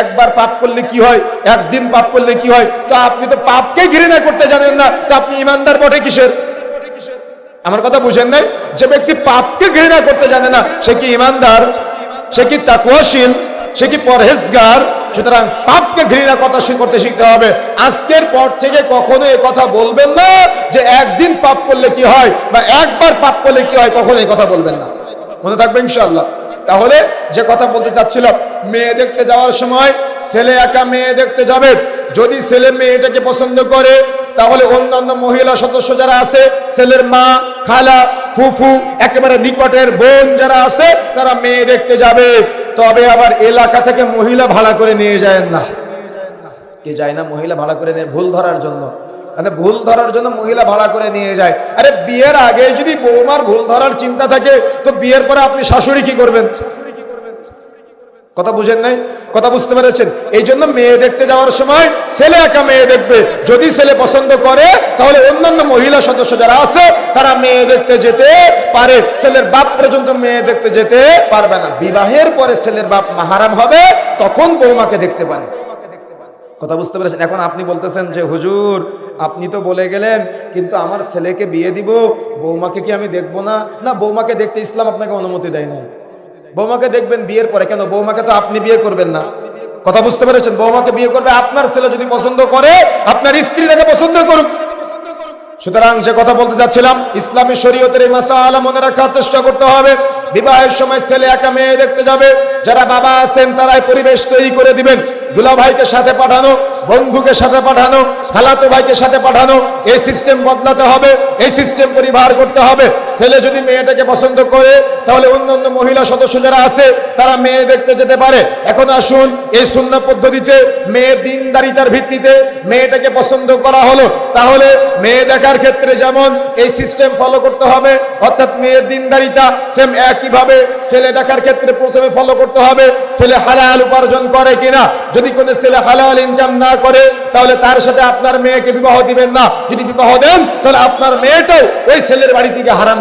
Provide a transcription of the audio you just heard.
একবার পাপ করলে কি হয়? একদিন পাপ করলে কি হয়? তো আপনি তো পাপকে ঘৃণা করতে জানেন না। তো আপনি ইমানদার বটে কিসের? আমার কথা বুঝেন নাই? যে ব্যক্তি পাপকে ঘৃণা করতে জানে না, সে কি ইমানদার? সে কি তাকুয়াশীল সে কি পরহেজগার? সুতরাং পাপকে ঘৃণা কথা করতে শিখতে হবে। আজকের পর থেকে কখনো এ কথা বলবেন না যে একদিন পাপ করলে কি হয় বা একবার পাপ করলে কি হয়, কখনো এই কথা বলবেন না। মনে থাকবে ইনশাআল্লাহ। তাহলে যে কথা বলতে চাচ্ছিলাম মেয়ে দেখতে যাওয়ার সময় ছেলে একা মেয়ে দেখতে যাবে। যদি ছেলে মেয়েটাকে পছন্দ করে, তাহলে অন্যান্য মহিলা সদস্য যারা আছে, ছেলের মা, খালা, ফুফু, একেবারে নিকটের বোন যারা আছে, তারা মেয়ে দেখতে যাবে। তবে আবার এলাকা থেকে মহিলা ভাড়া করে নিয়ে যায় না। কে যায় না মহিলা ভাড়া করে নিয়ে ভুল ধরার জন্য। ভুল ধরার জন্য মহিলা ভাড়া করে নিয়ে যায়। আরে বিয়ের আগে যদি বৌমার ভুল ধরার চিন্তা থাকে, তো বিয়ের পরে আপনি শাশুড়ি কি করবেন? কথা বুঝেন নাই? কথা বুঝতে পেরেছেন? এই জন্য মেয়ে দেখতে যাওয়ার সময় ছেলে একা মেয়ে দেখবে। যদি ছেলে পছন্দ করে, তাহলে অন্যান্য মহিলা সদস্য যারা আছে, তারা মেয়ে দেখতে যেতে পারে। ছেলের বাপ পর্যন্ত মেয়ে দেখতে যেতে পারবে না। বিবাহের পরে ছেলের বাপ মাহারাম হবে, তখন বৌমাকে দেখতে পারে। কথা বুঝতে পেরেছেন? এখন আপনি বলতেছেন যে, হুজুর আপনি তো বলে গেলেন, কিন্তু আমার ছেলেকে বিয়ে দিব, বৌমাকে কি আমি দেখব না? না, বৌমাকে দেখতে ইসলাম আপনাকে অনুমতি দেয় না বৌমাকে দেখবেন বিয়ের পরে, কেন? বৌমাকে তো আপনি বিয়ে করবেন না। কথা বুঝতে পেরেছেন? বৌমাকে বিয়ে করবে, আপনার ছেলে যদি পছন্দ করে, আপনার স্ত্রী তাকে পছন্দ করুক। সুতরাং যে কথা বলতে যাচ্ছিলাম, ইসলামী শরীয়তের এই মাসালা মনে রাখার চেষ্টা করতে হবে। বিবাহের সময় ছেলে একা মেয়ে দেখতে যাবে, যারা বাবা আছেন তারাই পরিবেশ তৈরি করে দিবেন। দুলা ভাইকে সাথে পাঠানো বন্ধুকে সাথে পাঠানো, খালাতো ভাইকে সাথে পাঠানো, এই সিস্টেম বদলাতে হবে, এই সিস্টেম পরিবার করতে হবে। ছেলে যদি মেয়েটাকে পছন্দ করে, তাহলে অন্যান্য মহিলা সদস্য যারা আছে, তারা মেয়ে দেখতে যেতে পারে। এখন আসুন, এই শূন্য পদ্ধতিতে মেয়ের দিনদারিতার ভিত্তিতে মেয়েটাকে পছন্দ করা হলো। তাহলে মেয়ে দেখার ক্ষেত্রে যেমন এই সিস্টেম ফলো করতে হবে, অর্থাৎ মেয়ের দিনদারিতা সেম একইভাবে ছেলে দেখার ক্ষেত্রে প্রথমে ফলো করতে হবে, ছেলে হালাল উপার্জন করে কিনা। যদি কোনো ছেলে হালাল ইনকাম না করে, তাহলে তার সাথে আপনার মেয়েকে বিবাহ দিবেন না। যদি বিবাহ দেন, তাহলে আপনার মেয়েটাও ওই ছেলের বাড়ি থেকে হারাম